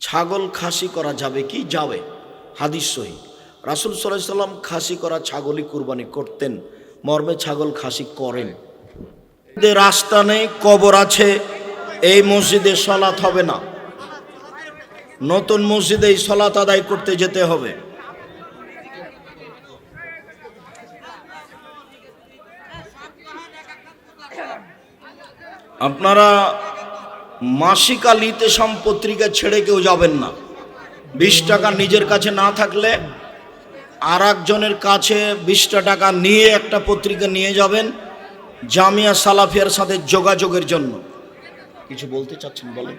ছাগল খাসি করা যাবে কি? যাবে। হাদিস সহি। রাসুল সাল্লাহ সাল্লাম খাসি করা ছাগলই কুরবানি করতেন। মর্মে ছাগল খাসি করেন। রাস্তা নেই, কবর আছে। এই মসজিদে সলাৎ হবে না। নতুন মসজিদে এই সলাৎ আদায় করতে যেতে হবে। আপনারা মাসিক আলিতে পত্রিকা ছেড়ে কেউ যাবেন না। বিশ টাকা নিজের কাছে না থাকলে আর একজনের কাছে বিশটা টাকা নিয়ে একটা পত্রিকা নিয়ে যাবেন জামিয়া সালাফিয়ার সাথে যোগাযোগের জন্য। কিছু বলতে চাচ্ছেন বলেন।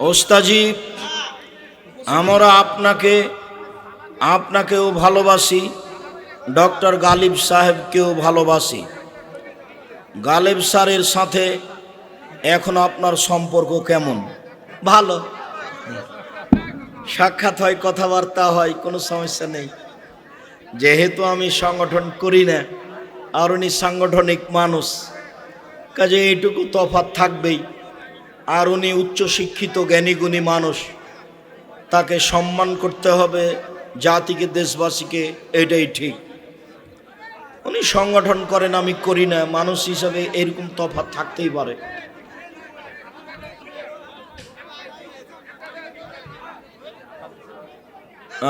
ওস্তাজি, আমরা আপনাকে, আপনাকেও ভালোবাসি। ডক্টর গালিব সাহেবকেও ভালোবাসি। গালিব স্যারের সাথে এখন আপনার সম্পর্ক কেমন? ভালো। সাক্ষাৎ হয়, কথাবার্তা হয়, কোনো সমস্যা নেই। যেহেতু আমি সংগঠন করি না, আর উনি সাংগঠনিক মানুষ, কাজে এইটুকু তফাৎ থাকবেই। আর উনি উচ্চশিক্ষিত জ্ঞানীগুণী মানুষ, তাকে সম্মান করতে হবে জাতিকে, দেশবাসীকে, এটাই ঠিক। উনি সংগঠন করেন, আমি করি না। মানুষ হিসাবে এরকম তফাৎ থাকতেই পারে।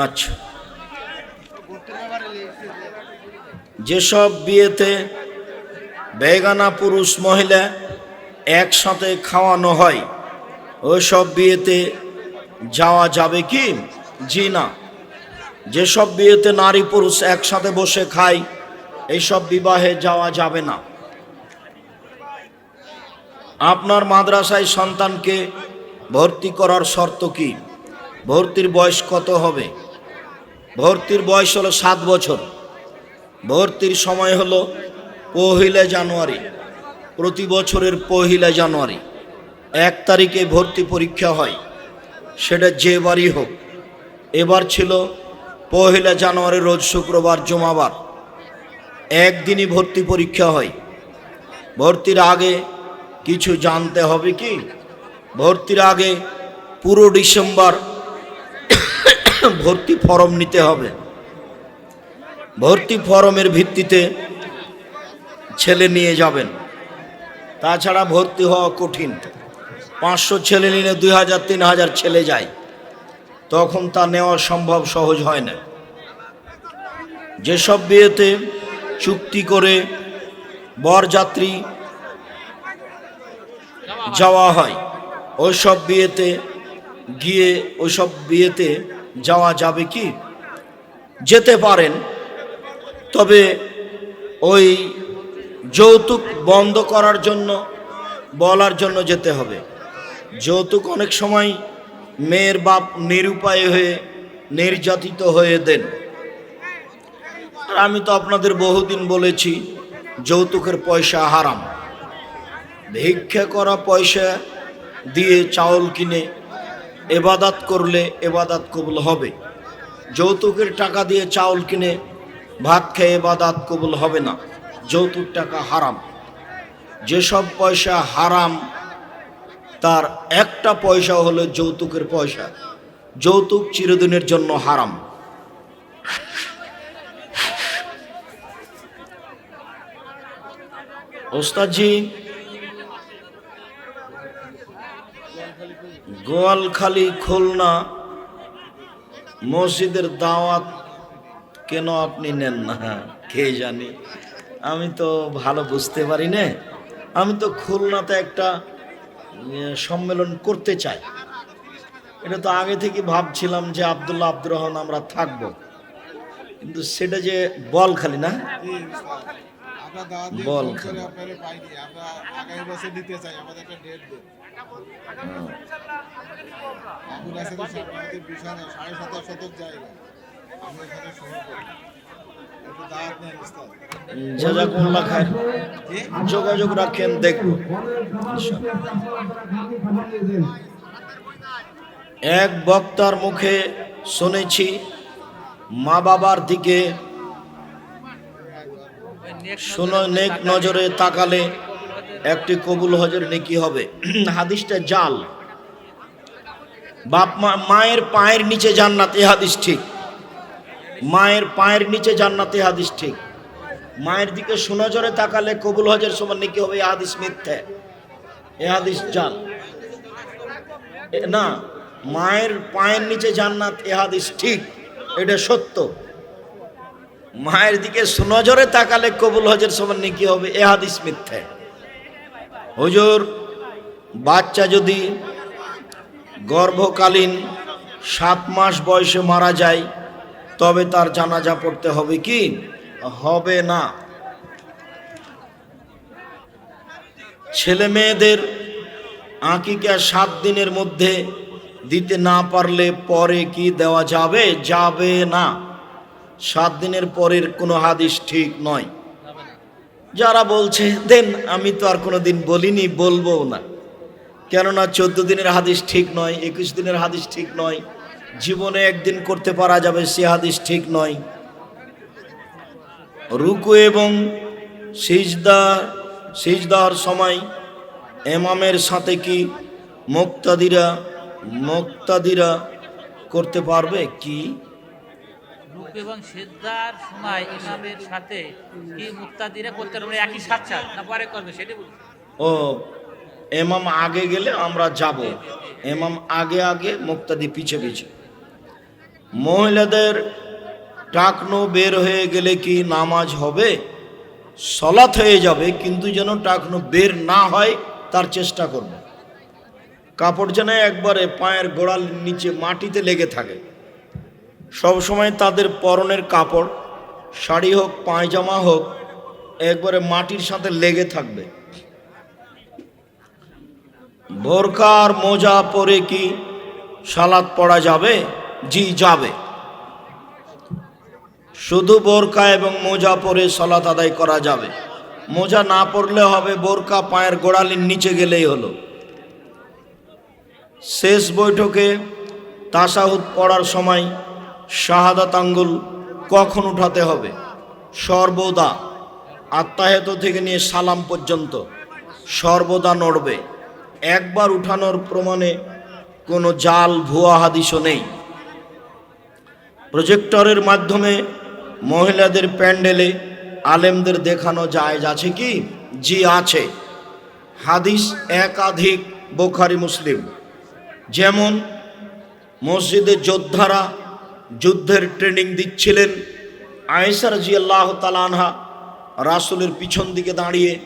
আচ্ছা। যেসব বিয়েতে বেগানা পুরুষ মহিলা একসাথে খাওয়ানো হয়, ওইসব বিয়েতে যাওয়া যাবে কি? জি না। যেসব বিয়েতে নারী পুরুষ একসাথে বসে খায় এইসব বিবাহে যাওয়া যাবে না। আপনার মাদ্রাসায় সন্তানকে ভর্তি করার শর্ত কি? ভর্তির বয়স কত হবে? ভর্তির বয়স হলো সাত বছর। ভর্তির সময় হলো পহিলা জানুয়ারি। প্রতি বছরের পহিলা জানুয়ারি। এক তারিখে ভর্তি পরীক্ষা হয়। সেটা যে বারই হোক। এবার ছিল পহিলা জানুয়ারি, রোজ শুক্রবার, জমাবার। একদিনই ভর্তি পরীক্ষা হয়। ভর্তির আগে কিছু জানতে হবে কি? ভর্তির আগে পুরো ডিসেম্বর ভর্তি ফর্ম নিতে হবে। ভর্তি ফর্মের ভিত্তিতে ছেলে নিয়ে যাবেন। তাছাড়া ভর্তি হওয়া কঠিন। পাঁচশো ছেলে নিলে দুই হাজার, তিন হাজার ছেলে যায়। তখন তা নেওয়া সম্ভব সহজ হয় না। যেসব বিয়েতে চুক্তি করে বরযাত্রী যাওয়া হয়। ওইসব বিয়েতে গিয়ে, ওইসব বিয়েতে যাওয়া যাবে কি? যেতে পারেন। তবে ওই যৌতুক বন্ধ করার জন্য, বলার জন্য যেতে হবে। যৌতুক অনেক সময় মেয়ের বাপ নিরুপায় হয়ে, নির্যাতিত হয়ে দেন। আর আমি তো আপনাদের বহুদিন বলেছি, যৌতুকের পয়সা হারাম। ভিক্ষা করা পয়সা দিয়ে চাউল কিনে এবাদাত করলে এবাদাত কবুল হবে। যৌতুকের টাকা দিয়ে চাউল কিনে ভাত খেয়ে এবাদাত কবুল হবে না। যৌতুক টাকা হারাম। যেসব পয়সা হারাম, তার একটা পয়সা হলো যৌতুকের পয়সা। যৌতুক চিরদিনের জন্য হারাম। ওস্তাদজি, গোয়ালখালী, খুলনা, মসজিদের দাওয়াত কেন আপনি নেন না? কে জানি? আমি তো ভালো বুঝতে পারি না। আমি তো খুলনাতে একটা সম্মেলন করতে চাই। এটা তো আগে থেকে ভাবছিলাম যে আবদুল্লাহ আব্দুর রহমান আমরা থাকব। কিন্তু সেটা যে বল খালি না? বল খালি। যোগাযোগ রাখেন দেখব এক বক্তার মুখে শুনেছি মা বাবার দিকে শোনো, নেক নজরে তাকালে একটি কবুল হজের নেকি হবে। হাদিসটা জাল। বাপ মা, মায়ের পায়ের নিচে জান্নাত হাদিস ঠিক। মায়ের পায়ের নিচে জান্নাত হাদিস ঠিক। মায়ের দিকে সুনজরে তাকালে কবুল হজের সমান নেকি হবে হাদিস মিথ্যে। এ হাদিস জাল। না, মায়ের পায়ের নিচে জান্নাত, এ হাদিস ঠিক। এটা সত্য। মায়ের দিকে সুনজরে তাকালে কবুল হজের সমান নেকি হবে? এ হাদিস মিথ্যে। হুজুর, বাচ্চা যদি গর্ভকালীন সাত মাস বয়সে মারা যায়, তবে তার জানাজা পড়তে হবে কি? হবে না। ছেলে মেয়েদের আঁকিকা সাত দিনের মধ্যে দিতে না পারলে পরে কি দেওয়া যাবে? যাবে না। সাত দিনের পরের কোনো হাদিস ঠিক নয়। যারা বলছে, দেন আমি তো আর কোনো দিন বলিনি বলব না। কেননা চোদ্দ দিনের হাদিস ঠিক নয়, একুশ দিনের হাদিস ঠিক নয়, জীবনে একদিন করতে পারা যাবে, সে হাদিস ঠিক নয়। রুকু এবং সিজদা, সিজদার সময় এমামের সাথে কি মুক্তাদিরা মুক্তাদিরা করতে পারবে? কি? এবং সিদ্ধার সময় ইমামের সাথে কি মুক্তাদিরা করতে পারবে? একই সাথ না পরে করবে সেটা বলছি ও, এমাম আগে গেলে আমরা যাব। এমাম আগে আগে মুক্তাদি পিছে পিছে। মহিলাদের টাকনো বের হয়ে গেলে কি নামাজ হবে? সলাৎ হয়ে যাবে, কিন্তু যেন টাকনো বের না হয়, তার চেষ্টা করবে। কাপড় যেন একবারে পায়ের গোড়ার নিচে মাটিতে লেগে থাকে। সব সময় তাদের পরনের কাপড়, শাড়ি হোক, পায়জামা হোক, একবারে মাটির সাথে লেগে থাকবে। বোরকা আর মোজা পরে কি সালাদ পড়া যাবে? জি, যাবে। শুধু বোরকা এবং মোজা পরে সালাত আদায় করা যাবে। মোজা না পরলে হবে, বোরকা পায়ের গোড়ালির নিচে গেলেই হলো। শেষ বৈঠকে তাসাহুদ পড়ার সময় শাহাদাত আঙ্গুল কখন উঠাতে হবে? সর্বদা আত্মাহেত থেকে নিয়ে সালাম পর্যন্ত সর্বদা নড়বে। একবার উঠানোর প্রমাণে কোনো জাল, ভুয়া হাদিসও নেই। প্রজেক্টরের মাধ্যমে মহিলাদের প্যান্ডেলে আলেমদের দেখানো যায় আছে কি? জি আছে। হাদিস একাধিক বোখারি, মুসলিম। যেমন মসজিদে যোদ্ধারা যুদ্ধের ট্রেনিং দিচ্ছিলেন আয়েসার জি আল্লাহ তালানহা রাসুলের পিছন দিকে দাঁড়িয়ে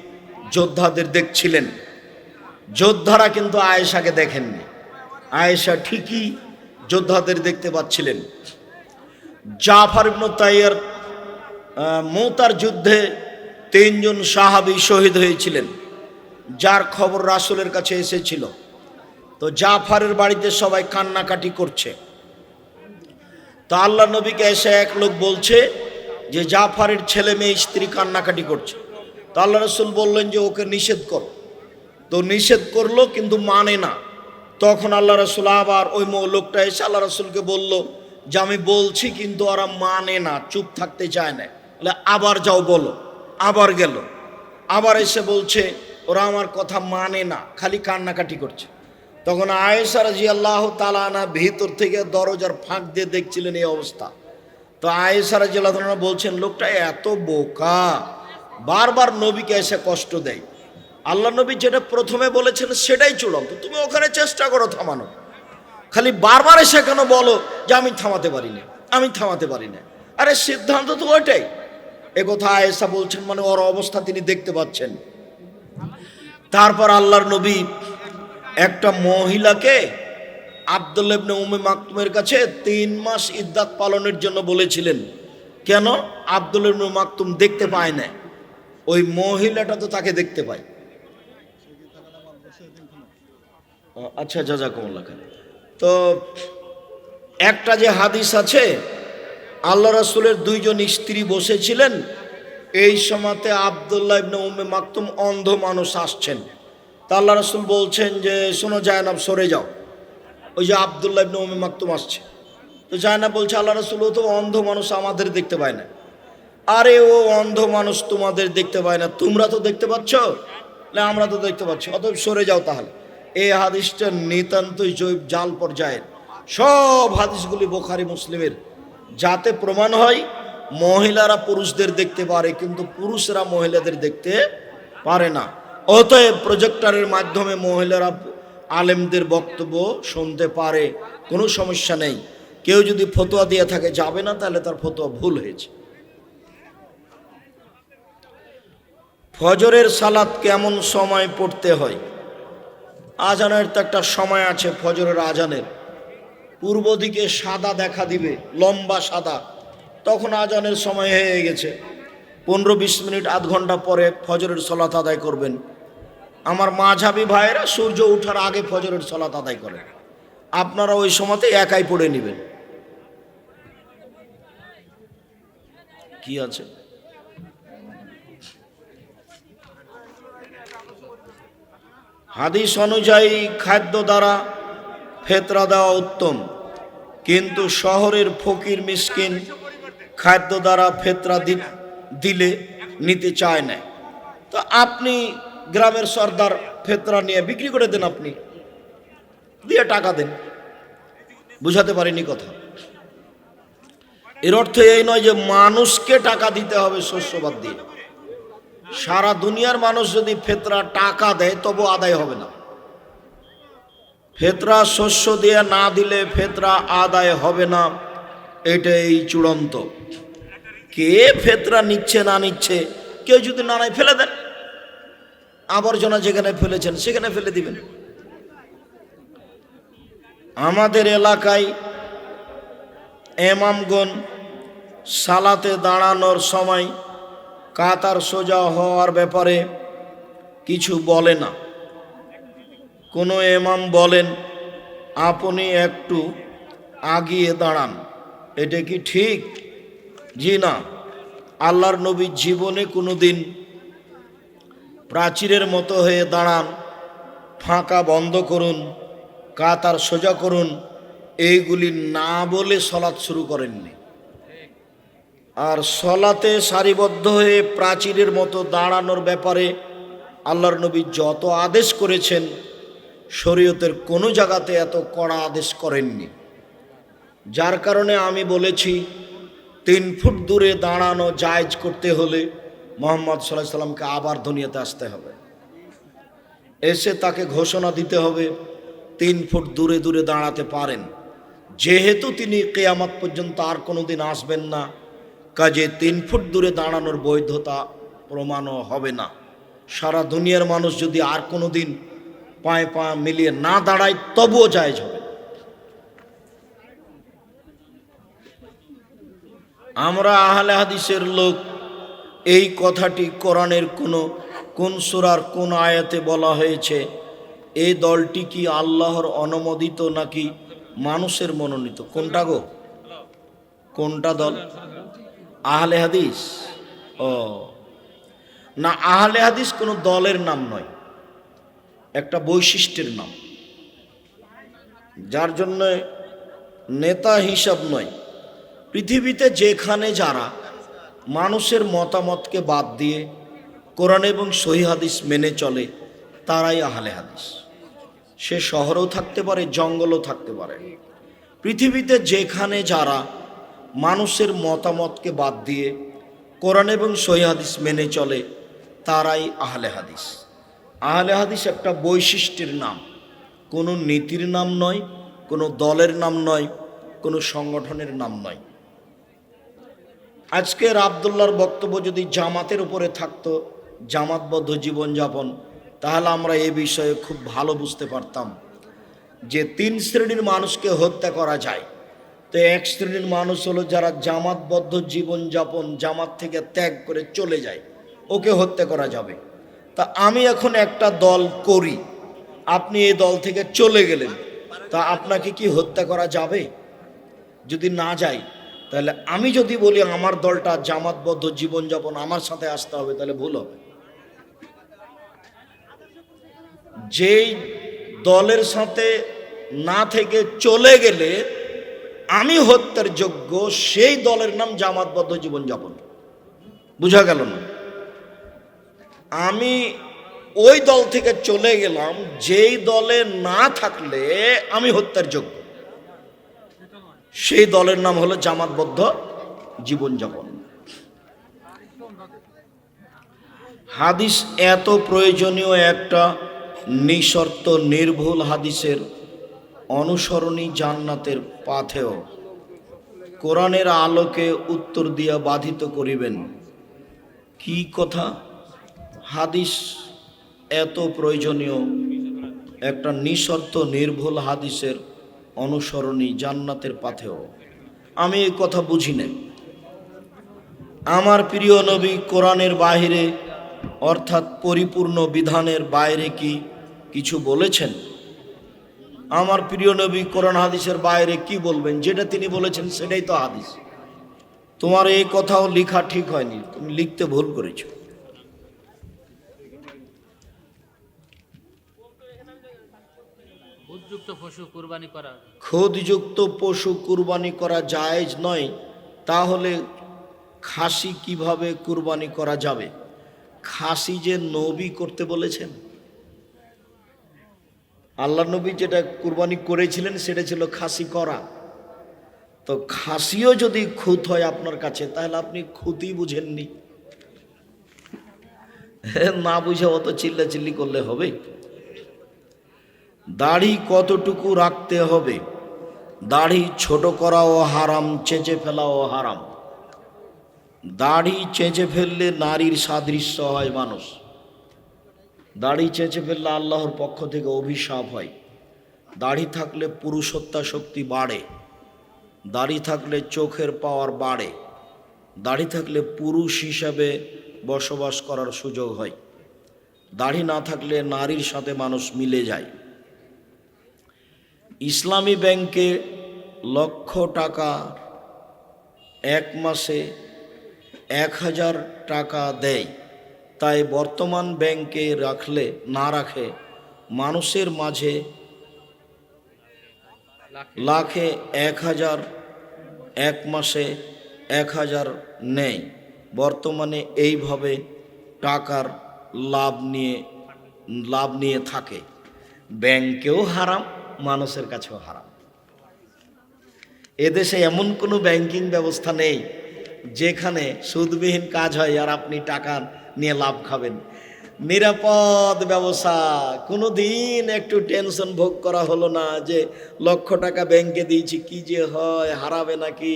যোদ্ধাদের দেখছিলেন। যোদ্ধারা কিন্তু আয়েশাকে দেখেননি। আয়েশা ঠিকই যোদ্ধাদের দেখতে পাচ্ছিলেন। জাফর তাইয়ার মৌতার যুদ্ধে তিনজন সাহাবী শহীদ হয়েছিলেন, যার খবর রাসুলের কাছে এসেছিল। তো জাফারের বাড়িতে সবাই কান্নাকাটি করছে। তো আল্লাহ নবীকে এসে এক লোক বলছে যে জাফারের ছেলে মেয়ে স্ত্রী কান্নাকাটি করছে। তো আল্লাহ রসুল বললেন যে ওকে নিষেধ করো। তো নিষেধ করল কিন্তু মানে না। তখন আল্লাহ রসুল আবার ওই লোকটা এসে আল্লাহ রসুলকে বলল যে আমি বলছি কিন্তু ওরা মানে না, চুপ থাকতে চায় না। বলে, আবার যাও বলো। আবার গেল। আবার এসে বলছে, ওরা আমার কথা মানে না, খালি কান্নাকাটি করছে। তখন আয়েশা রাজি আল্লাহ তালানা ভিতর থেকে দরজার ফাঁক দিয়ে দেখছিলেন এই অবস্থা। তো আয়েশা রাজি আল্লাহ বলছেন, লোকটা এত বোকা, বারবার নবীকে এসে কষ্ট দেয়। আল্লাহ নবী যেটা প্রথমে বলেছেন সেটাই চূড়ান্ত। তুমি ওখানে চেষ্টা করো থামানো খালি বারবার এসে কেন বলো যে আমি থামাতে পারি না আমি থামাতে পারি না আরে সিদ্ধান্ত তো ওইটাই। এ কথা আয়েশা বলছেন মানে ওর অবস্থা তিনি দেখতে পাচ্ছেন। তারপর আল্লাহর নবী একটা মহিলাকে আব্দুল উমে মাকতুমের কাছে তিন মাস ইদ্দাত পালনের জন্য বলেছিলেন। কেন? আব্দুল মাকতুম দেখতে পায় না। ওই মহিলাটা তো তাকে দেখতে পায়। আচ্ছা জাজাকুমুল্লাহ খান তো একটা যে হাদিস আছে, আল্লাহ রাসূলের দুইজন স্ত্রী বসেছিলেন, এই সময়তে আবদুল্লাহ ইবনে উম্মে মাকতুম অন্ধ মানুষ আসছেন। তা আল্লাহ রসুল বলছেন যে, শোনো, জায়নাব, সরে যাও। ওই যে আবদুল্লাহ ইবনে উম্মে মাকতুম আসছে। তো জায়নাব বলছে, আল্লাহ রসুল, ও তো অন্ধ মানুষ, আমাদের দেখতে পায় না। আরে, ও অন্ধ মানুষ, তোমাদের দেখতে পায় না। তোমরা তো দেখতে পাচ্ছ? না, আমরা তো দেখতে পাচ্ছি। অতএব সরে যাও তাহলে। এই হাদিসটা নিতান্তই জৈব, জাল পর্যায়ের। সব হাদিসগুলি বোখারি, মুসলিমের। যাতে প্রমাণ হয়, মহিলারা পুরুষদের দেখতে পারে, কিন্তু পুরুষরা মহিলাদের দেখতে পারে না। অতএব প্রজেক্টরের মাধ্যমে মহিলারা আলেমদের বক্তব্য শুনতে পারে, কোনো সমস্যা নেই। কেউ যদি ফতোয়া দিয়ে থাকে, যাবে না, তাহলে তার ফতোয়া ভুল হয়েছে। ফজরের সালাত কেমন সময় পড়তে হয়? আজানের তো একটা সময় আছে, ফজরের আজানের। পূর্ব দিকে সাদা দেখা দিবে, লম্বা সাদা। তখন আজানের সময় হয়ে গেছে। পনেরো বিশ মিনিট, আধ ঘণ্টা পরে ফজরের সলাত আদায় করবেন। আমার মাঝাবি ভাইয়েরা সূর্য ওঠার আগে ফজরের সলাত আদায় করে। আপনারা ওই সময়তে একাই পড়ে নেবেন। কি আছে? হাদিস অনুযায়ী খাদ্য দ্বারা ফেতরা দেওয়া উত্তম, কিন্তু শহরের ফকির মিসকিন খাদ্য দ্বারা ফেতরা দিলে নিতে চায় না। তো আপনি গ্রামের সর্দার ফেতরা নিয়ে বিক্রি করে দেন আপনি। দিয়ে টাকা দেন। বুঝাতে পারিনি কথা। এর অর্থ এই নয় যে মানুষকে টাকা দিতে হবে শস্যবাদ দিয়ে। সারা দুনিয়ার মানুষ যদি ফেতরা টাকা দেয়, তবু আদায় হবে না। ফেতরা শস্য দিয়ে না দিলে ফেতরা আদায় হবে না। এটাই চূড়ান্ত। কে ফেতরা নিচ্ছে না নিচ্ছে, কেউ যদি না ফেলে দেন। আবর্জনা যেখানে ফেলেছেন, সেখানে ফেলে দিবেন। আমাদের এলাকায় এমামগণ সালাতে দাঁড়ানোর সময় কাতার সোজা হওয়ার ব্যাপারে কিছু বলে না। কোনো এমাম বলেন, আপনি একটু আগিয়ে দাঁড়ান। এটা কি ঠিক? জি না। আল্লাহর নবী জীবনে কোনো দিন প্রাচীরের মতো হয়ে দাঁড়ান। ফাঁকা বন্ধ করুন কাতার সোজা করুন। এইগুলি না বলে সলাৎ শুরু করেননি। আর সলাতে সারিবদ্ধ হয়ে প্রাচীরের মতো দাঁড়ানোর ব্যাপারে আল্লাহর নবী যত আদেশ করেছেন, শরীয়তের কোনো জায়গাতে এত কড়া আদেশ করেননি। যার কারণে আমি বলেছি, তিন ফুট দূরে দাঁড়ানো জায়জ করতে হলে মোহাম্মদ সাল্লাহ সাল্লামকে আবার দুনিয়াতে আসতে হবে। এসে তাকে ঘোষণা দিতে হবে, তিন ফুট দূরে দূরে দাঁড়াতে পারেন। যেহেতু তিনি কেয়ামত পর্যন্ত আর কোনো দিন আসবেন না, কাজে তিন ফুট দূরে দাঁড়ানোর বৈধতা প্রমাণও হবে না। সারা দুনিয়ার মানুষ যদি আর কোনো দিন পায়ে পা মিলিয়ে না দাঁড়ায়, তবুও জায়জ হবে। আমরা আহলে হাদিসের লোক এই কথাটি কোরআনের কোনো, কোন সুরার কোন আয়াতে বলা হয়েছে? এই দলটি কি আল্লাহর অনুমোদিত নাকি মানুষের মনোনীত? কোনটা গো? কোনটা দল? আহলে হাদিস? ও। না, আহলে হাদিস কোনো দলের নাম নয়। একটা বৈশিষ্ট্যের নাম। যার জন্য নেতা হিসাব নয়। পৃথিবীতে যেখানে যারা মানুষের মতামতকে বাদ দিয়ে কোরআন এবং সহি হাদিস মেনে চলে, তারাই আহলে হাদিস। সে শহরেও থাকতে পারে, জঙ্গলও থাকতে পারে। পৃথিবীতে যেখানে যারা মানুষের মতামতকে বাদ দিয়ে কোরআন এবং সহি হাদিস মেনে চলে, তারাই আহলে হাদিস। আহলে হাদিস একটা বৈশিষ্ট্যের নাম। কোনো নীতির নাম নয়, কোনো দলের নাম নয়, কোনো সংগঠনের নাম নয়। আজকের আবদুল্লার বক্তব্য যদি জামাতের উপরে থাকতো জামাতবদ্ধ জীবনযাপন, তাহলে আমরা এ বিষয়ে খুব ভালো বুঝতে পারতাম যে তিন শ্রেণির মানুষকে হত্যা করা যায়। তো এক শ্রেণির মানুষ হলো যারা জামাতবদ্ধ জীবনযাপন, জামাত থেকে ত্যাগ করে চলে যায়, ওকে হত্যা করা যাবে। তা আমি এখন একটা দল করি, আপনি এই দল থেকে চলে গেলেন, তা আপনাকে কি হত্যা করা যাবে? যদি না যাই তাহলে আমি যদি বলি আমার দলটা জামাতবদ্ধ জীবনযাপন আমার সাথে আসতে হবে, তাহলে ভুল হবে। যেই দলের সাথে না থেকে চলে গেলে আমি হত্যার যোগ্য সেই দলের নাম জামাতবদ্ধ জীবনযাপন। বুঝা গেল না? আমি ওই দল থেকে চলে গেলাম, যেই দলে না থাকলে আমি হত্যার যোগ্য। সেই দলের নাম হলো জামাতবদ্ধ জীবনযাপন। হাদিস এত প্রয়োজনীয় একটা নিঃশর্ত নির্ভুল হাদিসের অনুসরণী জান্নাতের পাথেও কোরআনের আলোকে উত্তর দিয়া বাধিত করিবেন। কি কথা? হাদিস এত প্রয়োজনীয় একটা নিঃশর্ত নির্ভুল হাদিসের অনুসরণী জান্নাতের পাথেও। আমি এই কথা বুঝি না আমার প্রিয় নবী কোরআনের বাহিরে, অর্থাৎ পরিপূর্ণ বিধানের বাইরে কি কিছু বলেছেন? আমার প্রিয় নবী কোরআন হাদিসের বাইরে কি বলবেন? যেটা তিনি বলেছেন সেটাই তো হাদিস। তোমার এই কথাও লেখা ঠিক হয়নি। তুমি লিখতে ভুল করেছ। পশু কুরবানি করা। পশু কুরবানি করা জায়েজ নয়, তাহলে খাসি কীভাবে কুরবানি করা যাবে? খাসি যে নবী করতে বলেছেন। আল্লাহ নবী যেটা কুরবানি করেছিলেন, সেটা ছিল খাসি করা। তো খাসিও যদি খুঁত হয় আপনার কাছে, তাহলে আপনি খুঁতই বুঝেননি। না বুঝে অত চিল্লাচিল্লি করলে হবে? দাড়ি কতটুকু রাখতে হবে? দাড়ি ছোট করাও হারাম, চেঁচে ফেলাও হারাম। দাড়ি চেঁচে ফেললে নারীর সাদৃশ্য হয় মানুষ। দাড়ি চেঁচে ফেললে আল্লাহর পক্ষ থেকে অভিশাপ হয়। দাড়ি থাকলে পুরুষত্বা শক্তি বাড়ে। দাড়ি থাকলে চোখের পাওয়ার বাড়ে। দাড়ি থাকলে পুরুষ হিসাবে বসবাস করার সুযোগ হয়। দাড়ি না থাকলে নারীর সাথে মানুষ মিলে যায়। ইসলামী ব্যাংকে লক্ষ টাকা এক মাসে এক হাজার টাকা দেয়। তাই বর্তমান ব্যাংকে রাখলে, না রাখে, মানুষের মাঝে লাখে এক হাজার, এক মাসে এক হাজার নেয় বর্তমানে এইভাবে টাকার লাভ নিয়ে লাভ নিয়ে থাকে। ব্যাংকেও হারাম মানুষের কাছেও হারাম। এদেশে এমন কোনো ব্যাংকিং ব্যবস্থা নেই, যেখানে সুদবিহীন কাজ হয় আর আপনি টাকা নিয়ে লাভ খাবেন। নিরাপদ ব্যবসা কোনো দিন একটু টেনশন ভোগ করা হলো না যে লক্ষ টাকা ব্যাংকে দিয়েছি, কি যে হয়, হারাবে নাকি?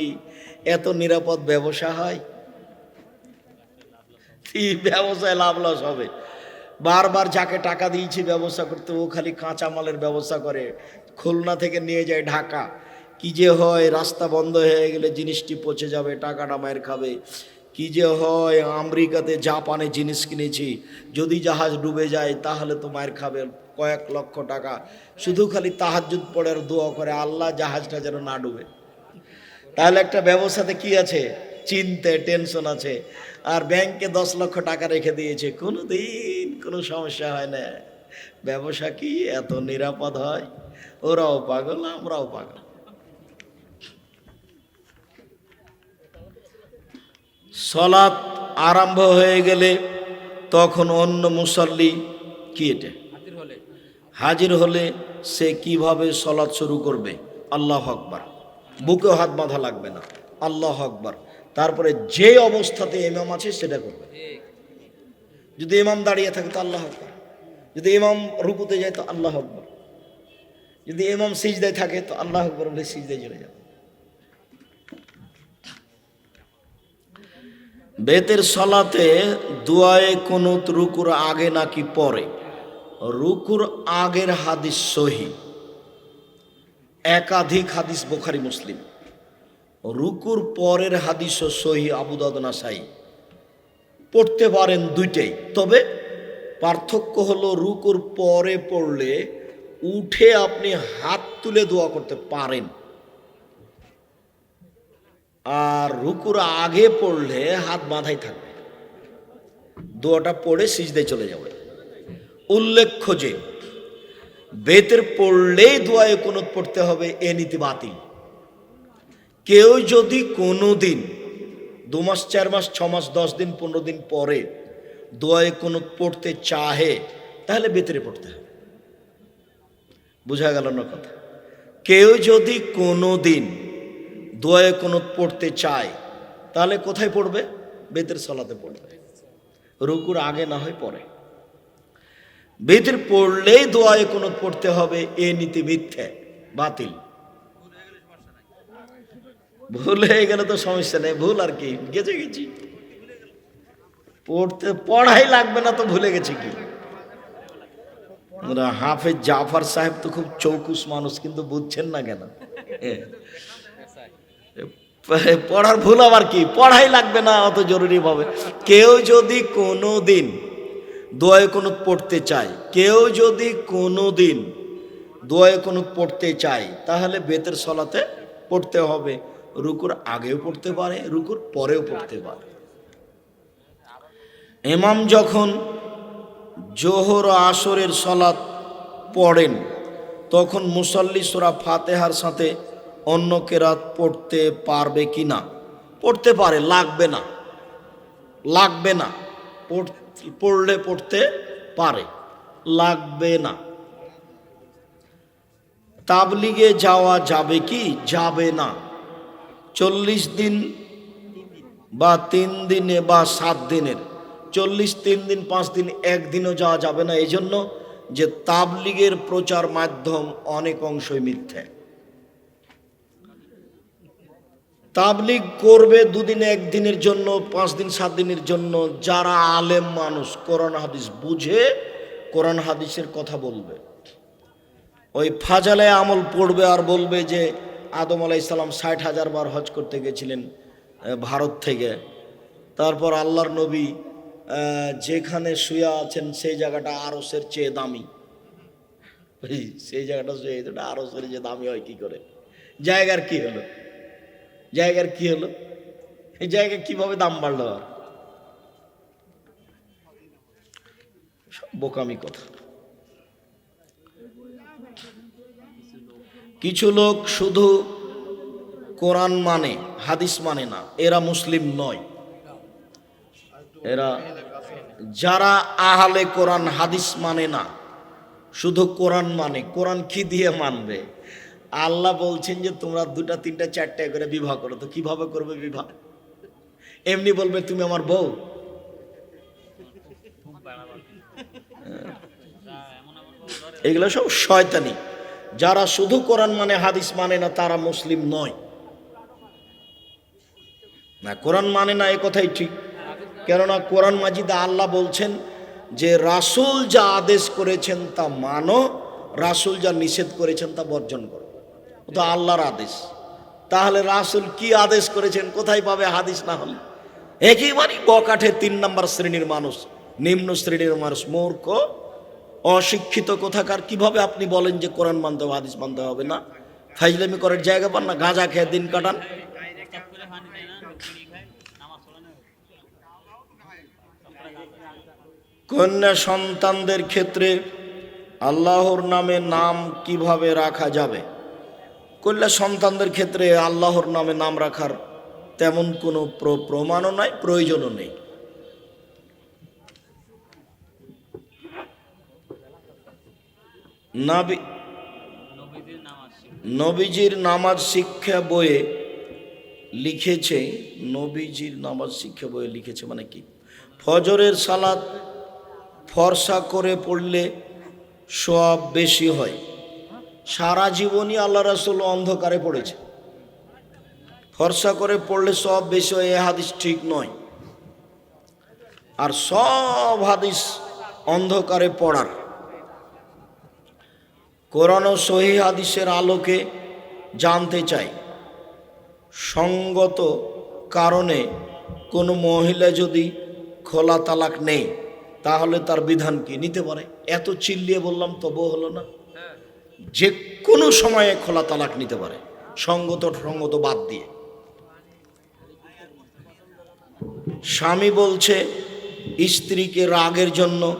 এত নিরাপদ ব্যবসা হয়? ব্যবসায় লাভ লস হবে? বারবার যাকে টাকা দিয়েছি ব্যবসা করতে, ও খালি কাঁচা মালের ব্যবসা করে। খুলনা থেকে নিয়ে যায় ঢাকা। কি যে হয়, রাস্তা বন্ধ হয়ে গেলে জিনিসটি পচে যাবে, টাকাটা মায়ের খাবে। কি যে হয়, আমেরিকাতে জাপানে জিনিস কিনেছি, যদি জাহাজ ডুবে যায়, তাহলে তো মায়ের খাবে কয়েক লক্ষ টাকা। শুধু খালি তাহাজুদ পড়ে দোয়া করে, আল্লাহ জাহাজটা যেন না ডুবে। তাহলে একটা ব্যবসাতে কি আছে? চিন্তে টেনশন আছে। আর ব্যাংকে দশ লক্ষ টাকা রেখে দিয়েছে। কোনো দিন কোনো সমস্যা হয় না। ব্যবসা কি এত নিরাপদ হয়? ওরাও পাগল আমরাও পাগল। সলাৎ আরম্ভ হয়ে গেলে তখন অন্য মুসল্লি কি এটা? হাজির হলে। সে কীভাবে সলাৎ শুরু করবে? আল্লাহ আকবার। বুকে হাত বাঁধা লাগবে না। আল্লাহ আকবার। তারপরে যে অবস্থাতে ইমাম আছে সেটা করবে। যদি ইমাম দাঁড়িয়ে থাকে তো আল্লাহ আকবার। যদি ইমাম রুকুতে যায় তো আল্লাহ আকবার। যদি ইমাম সিজদায় থাকে তো আল্লাহ আকবর বলে সিজদায় চলে যাবে। বেতের সলাতে দুয়ায়ে কোনুত রুকুর আগে নাকি পরে? রুকুর আগের হাদিস সহি। একাধিক হাদিস বোখারি মুসলিম। রুকুর পরের হাদিসও সহি আবুদাদ নাসাই। পড়তে পারেন দুইটাই। তবে পার্থক্য হলো রুকুর পরে পড়লে উঠে আপনি হাত তুলে দোয়া করতে পারেন। আর রুকুর আগে পড়লে হাত বাঁধাই থাকবে। দোয়াটা পড়ে সিজদায় চলে যাবে। উল্লেখ্য যে, বেতের পড়লেই দোয়ায় কোনো পড়তে হবে, এ নীতি বাতিল। কেউ যদি কোনো দিন দু মাস, চার মাস, ছ মাস, দশ দিন, পনেরো দিন পরে দোয়ায় কোনো পড়তে চাহে, তাহলে বেতরে পড়তে হবে। বোঝা গেল না কথা? কেউ যদি কোনো দিন দোয়ায় কোনো পড়তে চায়, তাহলে কোথায় পড়বে? বেতের সলাতে পড়বে। রুকুর আগে না হয় পরে বেতের পড়লেই দোয়ায় কোনো পড়তে হবে, এ নীতি মিথ্যে, বাতিল। ভুল হয়ে গেলে তো সমস্যা নেই, ভুল আর কি? গেছে, গেছি। পড়তে পড়াই লাগবে না তো ভুলে গেছে কি? হাফেজ জাফর সাহেব তো খুব চৌকুস মানুষ, কিন্তু বুঝছেন না কেন? পড়ার ভুল আবার কি? পড়াই লাগবে না, অত জরুরি ভাবে। কেউ যদি কোনো দিন দোয়ায় কোনো পড়তে চায়, কেউ যদি কোনো দিন দোয়ায় কোনো পড়তে চায়, তাহলে বেতের সলাতে পড়তে হবে। রুকুর আগেও পড়তে পারে, রুকুর পরেও পড়তে পারে। এমাম যখন জোহর আসরের সলাত পড়েন, তখন মুসল্লি সুরা ফাতেহার সাথে অন্য কেরাত পড়তে পারবে কি না পড়তে পারে, লাগবে না। লাগবে না। পড়- পড়লে পড়তে পারে, লাগবে না। তাবলিগে যাওয়া যাবে কি? যাবে না। চল্লিশ দিন বা তিন দিনে বা সাত দিনের। চল্লিশ, তিন দিন, পাঁচ দিন, একদিনও যাওয়া যাবে না। এই জন্য যে তাবলিগের প্রচার মাধ্যম অনেক অংশই মিথ্যে। তাবলিগ করবে দুদিন, একদিনের জন্য, পাঁচ দিন, সাত দিনের জন্য। যারা আলেম মানুষ, কোরআন হাদিস বুঝে কোরআন হাদিসের কথা বলবে। ওই ফাজালে আমল পড়বে আর বলবে যে আদম আলাই ইসলাম ষাট হাজার বার হজ করতে গেছিলেন ভারত থেকে। তারপর আল্লাহর নবী যেখানে শুয়ে আছেন সেই জায়গাটা আরসের চেয়ে দামি। সেই জায়গাটা শুয়ে এটা আরসের যে দামি হয় কি করে? জায়গার কি হলো? জায়গার কি হলো? এই জায়গা কীভাবে দাম বাড়লো আর? বোকামি কথা। কিছু লোক শুধু কোরআন মানে হাদিস মানে না, এরা মুসলিম নয়। এরা যারা আহালে কোরআন, হাদিস মানে না, শুধু কোরআন মানে। কোরআন কি দিয়ে মানবে? আল্লাহ বলছেন যে, তোমরা দুটা, তিনটা, চারটা করে বিবাহ করো। তো কীভাবে করবে বিবাহ? এমনি বলবে, তুমি আমার বউ? এগুলো সব শয়তানি। যারা শুধু কোরআন মানে হাদিস মানে না, তারা মুসলিম নয়। না, কোরআন মানে না, এ কথাই ঠিক। কেননা কোরআন মাজিদে আল্লাহ বলছেন যে, রাসূল যা আদেশ করেছেন তা মানো, রাসূল যা নিষেধ করেছেন তা বর্জন করো। তো আল্লাহর আদেশ। তাহলে রাসূল কি আদেশ করেছেন, কোথায় পাবে হাদিস না হলে? একেবারেই বকাঠে তিন নম্বর শ্রেণির মানুষ, নিম্ন শ্রেণির মানুষ, মূর্খ। অশিক্ষিত কোথাকার, কীভাবে আপনি বলেন যে কোরআন মানতে হবে, হাদিস মানতে হবে? না। ফাইজলামি করার জায়গা পান না, গাঁজা খেয়ে দিন কাটান। কন্যা সন্তানদের ক্ষেত্রে আল্লাহর নামে নাম কীভাবে রাখা যাবে? কন্যা সন্তানদের ক্ষেত্রে আল্লাহর নামে নাম রাখার তেমন কোনো প্র- প্রমাণও নাই, প্রয়োজনও নেই। নাবি নবীজির নামাজ শিক্ষা। বইয়ে লিখেছে নবীজির নামাজ শিক্ষা বইয়ে লিখেছে মানে কি? ফজরের সালাত ফর্সা করে পড়লে সব বেশি হয়। সারা জীবনই আল্লাহ রাসুল অন্ধকারে পড়েছে। ফর্সা করে পড়লে সব বেশি হয় এ হাদিস ঠিক নয়। আর সব হাদিস অন্ধকারে পড়ার। কোরআন ও সহি হাদিসের আলোকে জানতে চাই। সঙ্গত কারণে কোনো মহিলা যদি খোলা তালাক নেই, তাহলে তার বিধান কি? নিতে পারে। এত চিল্লিয়ে বললাম, তবুও হলো না। যে কোনো সময়ে খোলা তালাক নিতে পারে, সঙ্গত সঙ্গত বাদ দিয়ে। স্বামী বলছে, স্ত্রীকে রাগের জন্য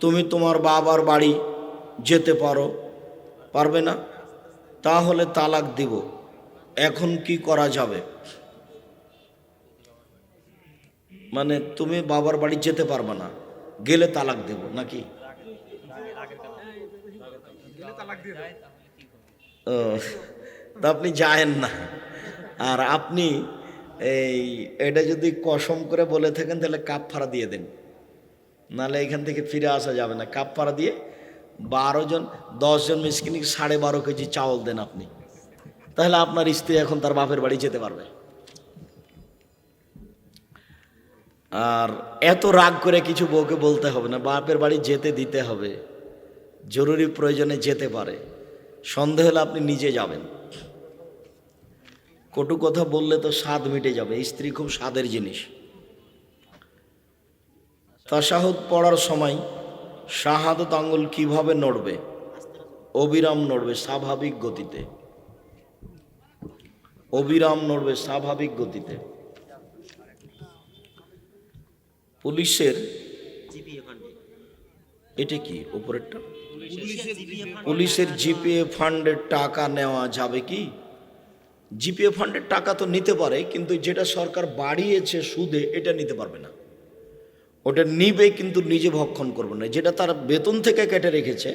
তুমি তোমার বাবার বাড়ি যেতে পারো। পারবে না, তাহলে তালাক দিব। এখন কি করা যাবে? মানে তুমি বাবার বাড়ি যেতে পারবে না, গেলে তালাক দেব নাকি? তা আপনি যায়েন না। আর আপনি এই, এটা যদি কসম করে বলে থাকেন, তাহলে কাপ ফাড়া দিয়ে দেন। নাহলে এখান থেকে ফিরে আসা যাবে না। কাপ ফাড়া দিয়ে বারো জন দশজন মিসকিনিক সাড়ে বারো কেজি চাউল দেন আপনি। তাহলে আপনার স্ত্রী এখন তার বাপের বাড়ি যেতে পারবে। আর এত রাগ করে কিছু বউকে বলতে হবে না, বাপের বাড়ি যেতে দিতে হবে। জরুরি প্রয়োজনে যেতে পারে। সন্দেহ হলে আপনি নিজে যাবেন। কটু কথা বললে তো স্বাদ মিটে যাবে, স্ত্রী খুব স্বাদের জিনিস। তাসাহুদ পড়ার সময় শাহাদত আঙ্গুল কীভাবে নড়বে? অবিরাম নড়বে স্বাভাবিক গতিতে। অবিরাম নড়বে স্বাভাবিক গতিতে। পুলিশের এটা কি উপরেরটা? পুলিশের জিপিএ ফান্ডের টাকা নেওয়া যাবে কি? জিপিএ ফান্ডের টাকা তো নিতে পারে, কিন্তু যেটা সরকার বাড়িয়েছে সুদে, এটা নিতে পারবে না। ওটা নিবে কিন্তু নিজে ভক্ষণ করবে না। যেটা তার বেতন থেকে কেটে রেখেছে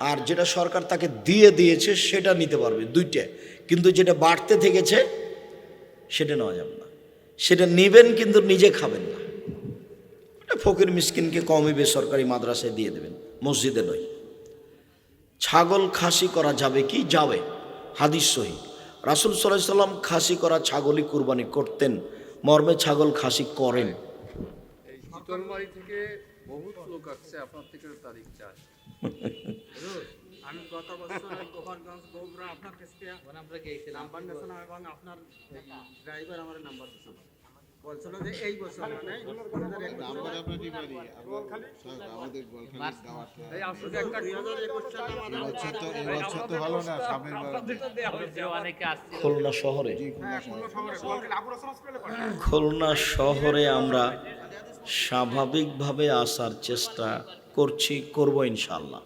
আর যেটা সরকার তাকে দিয়ে দিয়েছে সেটা নিতে পারবে দুইটা। কিন্তু যেটা বাড়তে থেকেছে সেটা নেওয়া যাবে না। সেটা নিবেন কিন্তু নিজে খাবেন না। ওটা ফকির মিসকিনকে কমই বেসরকারি মাদ্রাসায় দিয়ে দেবেন, মসজিদে নয়। ছাগল খাসি করা যাবে কি? যাবে। হাদিস সহি। রাসুল সাল্লাম খাসি করা ছাগলই কুরবানি করতেন, মর্মে ছাগল খাসি করেন। এই থেকে বহুত লোক আসছে আপনার থেকে তারিখ চায় আমি গত বছর গোপালগঞ্জ গোবরা আপনার কাছ থেকে মানে আমরা গিয়েছিলাম। নাম্বার নিয়েছিলাম এবং আপনার ড্রাইভার আমার নাম্বার দিয়েছিল। বলছিল যে এই বছর মানে খুলনা শহরে। খুলনা শহরে। খুলনা শহরে আমরা স্বাভাবিকভাবে আসার চেষ্টা করছি, করব ইনশাল্লাহ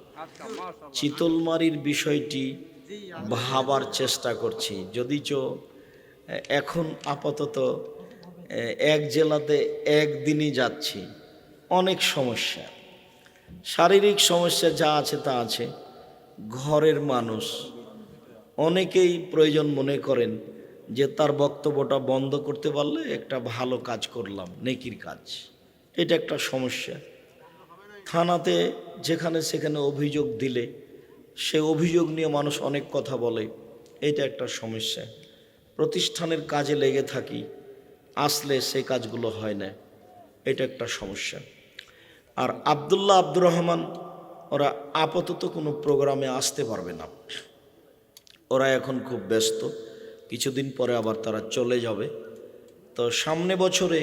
চিতলমারির বিষয়টি ভাবার চেষ্টা করছি। যদিচ, এখন আপাতত, এক জেলাতে একদিনই যাচ্ছি। অনেক সমস্যা। শারীরিক সমস্যা যা আছে তা আছে। ঘরের মানুষ অনেকেই প্রয়োজন মনে করেন যে তার বক্তব্যটা বন্ধ করতে পারলে একটা ভালো কাজ করলাম, নেকির কাজ। এটা একটা সমস্যা। থানাতে যেখানে সেখানে অভিযোগ দিলে, সে অভিযোগ নিয়ে মানুষ অনেক কথা বলে, এটা একটা সমস্যা। প্রতিষ্ঠানের কাজে লেগে থাকি, আসলে সে কাজগুলো হয় না, এটা একটা সমস্যা। আর আবদুল্লাহ আব্দুর রহমান, ওরা আপাতত কোনো প্রোগ্রামে আসতে পারবে না। ওরা এখন খুব ব্যস্ত, কিছুদিন পরে আবার তারা চলে যাবে। তো সামনে বছরে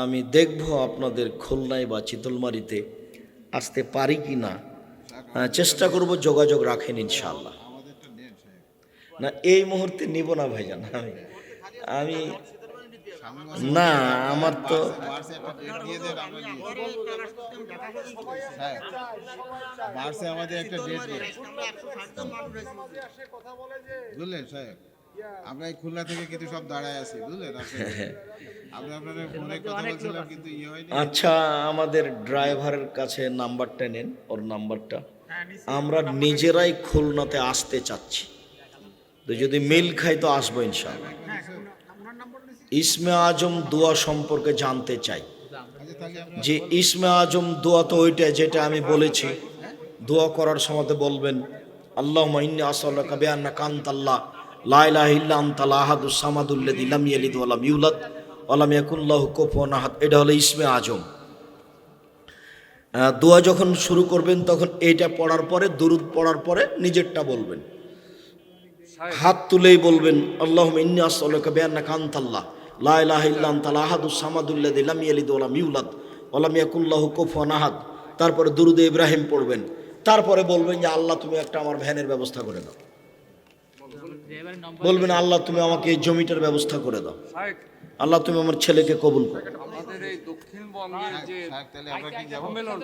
আমি দেখব আপনাদের খুলনায় বা চিতলমারিতে আসতে পারি কি না। আহ, চেষ্টা করব যোগাযোগ রাখেন ইনশাল্লাহ না এই মুহূর্তে নিব না ভাইজান আমি আমি না আমার তো হ্যাঁ আমাদের একটা ডেট বুঝলেন সাহেব? আমরা এই খুলনা থেকে কিন্তু সব দাঁড়ায় আছি বুঝলেন? আপনি আমরা আপনাদের ফোনে কথা বলছিলাম কিন্তু ইয়ে আচ্ছা আমাদের ড্রাইভারের কাছে নাম্বারটা নেন ওর নাম্বারটা। আমরা নিজেরাই খুলনাতে আসতে চাচ্ছি। তো যদি মিল খাই তো আসব ইনশাল্লাহ ইসমে আজম দোয়া সম্পর্কে জানতে চাই। আচ্ছা যে ইসমে আজম দোয়া তো ওইটা যেটা আমি বলেছি। দোয়া করার সময় বলবেন আল্লাহ ইন্নি আসল্লাহ কাবে আন্না কান্ত আল্লাহ লাইলাহ ইল্লা আন্তাল আহাদু সামাদুল্লাদি লাম ইয়ালিদ ওয়ালাম ইউলাদ। ওয়ালাম ইয়াকুল্লাহ কুফুয়ান আহাদ এটা হলো ইসমে আজম। দোয়া যখন শুরু করবেন তখন এইটা পড়ার পরে দুরুদ পড়ার পরে নিজেরটা বলবেন। হাত তুলেই বলবেন আল্লাহ ইন্নি আসল্লাহ বেআন্না কান্তাল্লাহ তারপরে দুরুদে ইব্রাহিম পড়বেন। তারপরে বলবেন যে আল্লাহ তুমি একটা আমার ভ্যানের ব্যবস্থা করে দাও। বলবেন আল্লাহ তুমি আমাকে এই জমিটার ব্যবস্থা করে দাও। আল্লাহ তুমি আমার ছেলেকে কবুল করো। আমাদের দক্ষিণবঙ্গের যে সাহেব তাহলে আমরা কি যাব? সম্মেলন